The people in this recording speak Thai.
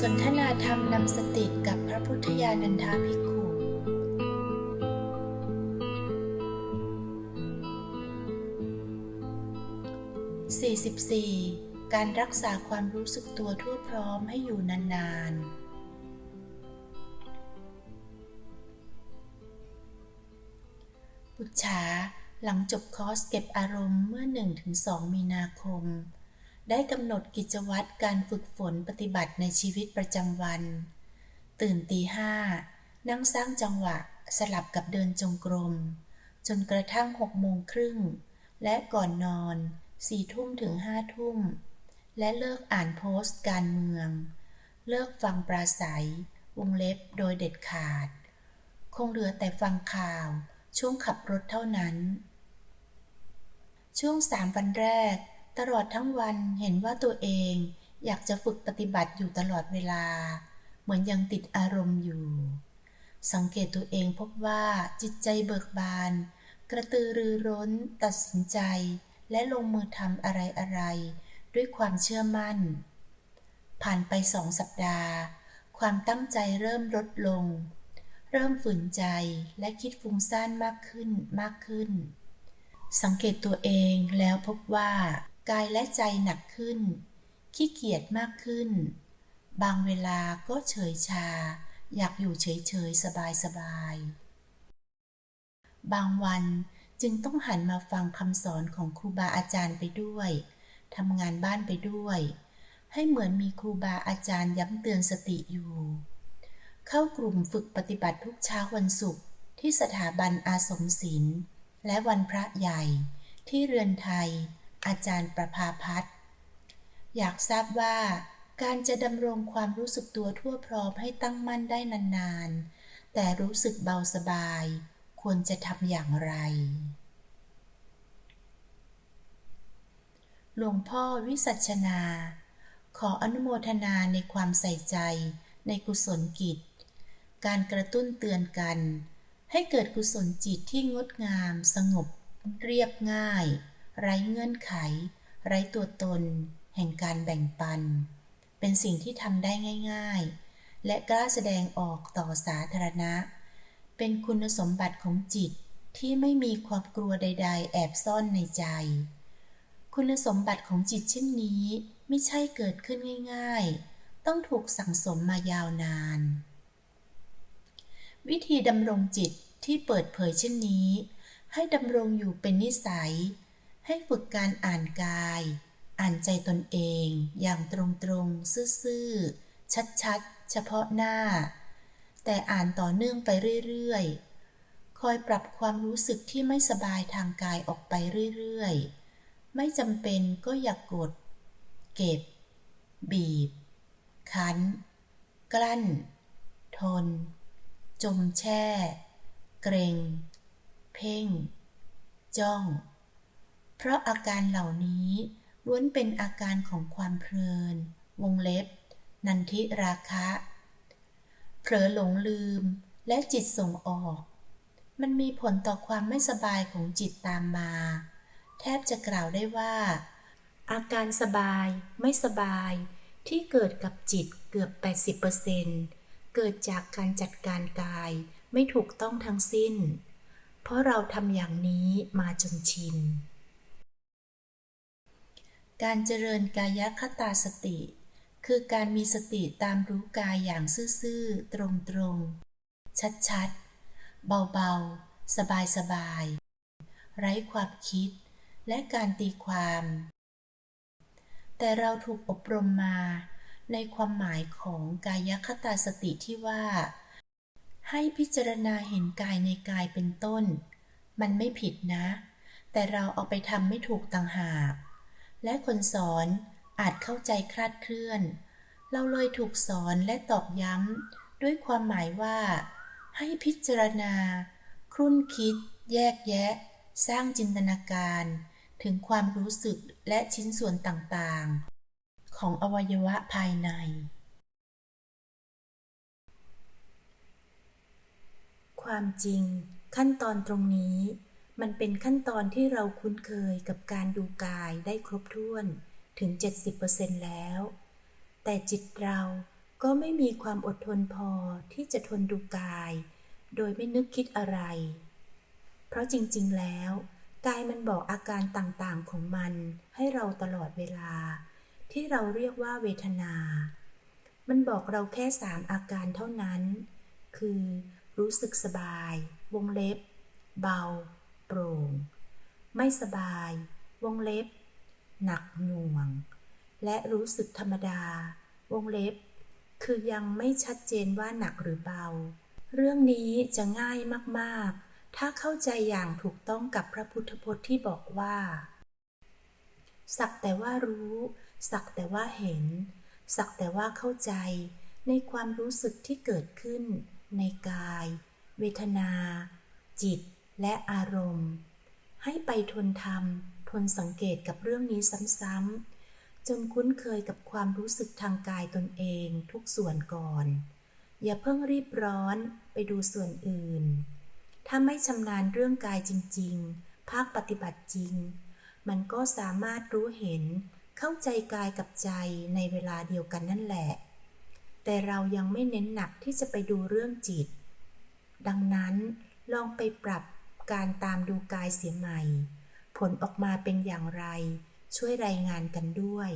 สนทนาธรรมนำสติกับพระพุทธญาณันทาภิกขุ 44. การรักษาความรู้สึกตัวทั่วพร้อมให้อยู่นานๆบุจฉาหลังจบคอร์สเก็บอารมณ์เมื่อ 1-2 มีนาคม ได้กำหนดกิจวัตรการฝึกฝนปฏิบัติในชีวิตประจำวัน ตื่นตีห้า นั่งสร้างจังหวะสลับกับเดินจงกรม จนกระทั่งหกโมงครึ่ง และก่อนนอนสี่ทุ่มถึงห้าทุ่ม และเลิกอ่านโพสต์การเมือง เลิกฟังปราศัยวงเล็บโดยเด็ดขาด คงเหลือแต่ฟังข่าวช่วงขับรถเท่านั้น ช่วงสามวันแรก ตลอดทั้งวันเห็นว่าตัวเองอยากจะฝึกปฏิบัติอยู่ตลอดเวลา เหมือนยังติดอารมณ์อยู่ สังเกตตัวเองพบว่าจิตใจเบิกบาน กระตือรือร้น ตัดสินใจ และลงมือทำอะไรอะไรๆด้วยความเชื่อมั่น ผ่านไปสองสัปดาห์ ความตั้งใจเริ่มลดลง เริ่มฝืนใจและคิดฟุ้งซ่านมากขึ้นมากขึ้น สังเกตตัวเองแล้วพบว่า กายและใจหนักขึ้น ขี้เกียจมากขึ้น บางเวลาก็เฉยชา อยากอยู่เฉยๆ สบายๆ บางวันจึงต้องหันมาฟังคำสอนของครูบาอาจารย์ไปด้วยทำงานบ้านไปด้วย ให้เหมือนมีครูบาอาจารย์ย้ำเตือนสติอยู่ เข้ากลุ่มฝึกปฏิบัติทุกเช้าวันศุกร์ที่สถาบันอาสมศิลป์และวันพระใหญ่ที่เรือนไทย อาจารย์ประภาพัฒน์อยากทราบว่า การจะดำรงความรู้สึกตัวทั่วพร้อมให้ตั้งมั่นได้นานๆ แต่รู้สึกเบาสบาย ควรจะทำอย่างไร หลวงพ่อวิสัชนา ขออนุโมทนาในความใส่ใจในกุศลกิจ การกระตุ้นเตือนกัน ให้เกิดกุศลจิตที่งดงามสงบเรียบง่าย ไร้เงื่อนไข ไร้ตัวตน แห่งการแบ่งปัน เป็นสิ่งที่ทำได้ง่าย ๆ และกล้าแสดงออกต่อสาธารณะ เป็นคุณสมบัติของจิตที่ไม่มีความกลัวใด ๆ แอบซ่อนในใจ คุณสมบัติของจิตเช่นนี้ไม่ใช่เกิดขึ้นง่าย ๆ ต้องถูกสั่งสมมายาวนาน วิธีดำรงจิตที่เปิดเผยเช่นนี้ ให้ดำรงอยู่เป็นนิสัย ให้ฝึกการอ่านกาย อ่านใจตนเองอย่างตรงๆ ซื่อๆ ชัดๆ เฉพาะหน้า แต่อ่านต่อเนื่องไปเรื่อยๆ คอยปรับความรู้สึกที่ไม่สบายทางกายออกไปเรื่อยๆ ไม่จำเป็นก็อย่ากกด เก็บ บีบ คั้น กลั้น ทน จมแช่ เกรง เพ่ง จ้อง เพราะอาการเหล่านี้ล้วนเป็นอาการของความเพลิน วงเล็บ นันทิราคะ เผลอหลงลืมและจิตส่งออก มันมีผลต่อความไม่สบายของจิตตามมา แทบจะกล่าวได้ว่า อาการสบายไม่สบายที่เกิดกับจิตเกือบ 80%เกิดจากการจัดการกายไม่ถูกต้องทั้งสิ้น เพราะเราทำอย่างนี้มาจนชิน การเจริญกายคตาสติ คือการมีสติตามรู้กายอย่างซื่อๆ ตรงๆ ชัดๆ เบาๆ สบายๆ ไร้ความคิดและการตีความ แต่เราถูกอบรมมาในความหมายของกายคตาสติที่ว่า ให้พิจารณาเห็นกายในกายเป็นต้น มันไม่ผิดนะ แต่เราเอาไปทำไม่ถูกต่างหาก และคนสอนอาจเข้าใจคลาดเคลื่อน เราเลยถูกสอนและตอกย้ำด้วยความหมายว่า ให้พิจารณา ครุ่นคิด แยกแยะ สร้างจินตนาการ ถึงความรู้สึกและชิ้นส่วนต่างๆ ของอวัยวะภายใน ความจริงขั้นตอนตรงนี้ มันเป็นขั้นตอนที่เราคุ้นเคยกับการดูกายได้ครบถ้วนถึง 70%แล้ว แต่จิตเราก็ไม่มีความอดทนพอที่จะทนดูกาย โดยไม่นึกคิดอะไร เพราะจริงๆแล้ว กายมันบอกอาการต่างๆของมันให้เราตลอดเวลา ที่เราเรียกว่าเวทนา มันบอกเราแค่สามอาการเท่านั้น คือ รู้สึกสบาย วงเล็บ เบา โปร่ง ไม่สบาย วงเล็บ หนักหน่วง และรู้สึกธรรมดา วงเล็บ คือยังไม่ชัดเจนว่าหนักหรือเบา เรื่องนี้จะง่ายมากๆ ถ้าเข้าใจอย่างถูกต้องกับพระพุทธพจน์ที่บอกว่า สักแต่ว่ารู้ สักแต่ว่าเห็น สักแต่ว่าเข้าใจ ในความรู้สึกที่เกิดขึ้น ในกาย เวทนา จิต และอารมณ์ ให้ไปทนทำทนสังเกตกับเรื่องนี้ซ้ำๆจนคุ้นเคยกับความรู้สึกทางกายตนเองทุกส่วนก่อน อย่าเพิ่งรีบร้อนไปดูส่วนอื่น ถ้าไม่ชำนาญเรื่องกายจริง ๆ ภาคปฏิบัติจริง มันก็สามารถรู้เห็นเข้าใจกายกับใจในเวลาเดียวกันนั่นแหละ แต่เรายังไม่เน้นหนักที่จะไปดูเรื่องจิต ดังนั้นลองไปปรับ การตามดูกายเสียใหม่ ผลออกมาเป็นอย่างไร ช่วยรายงานกันด้วย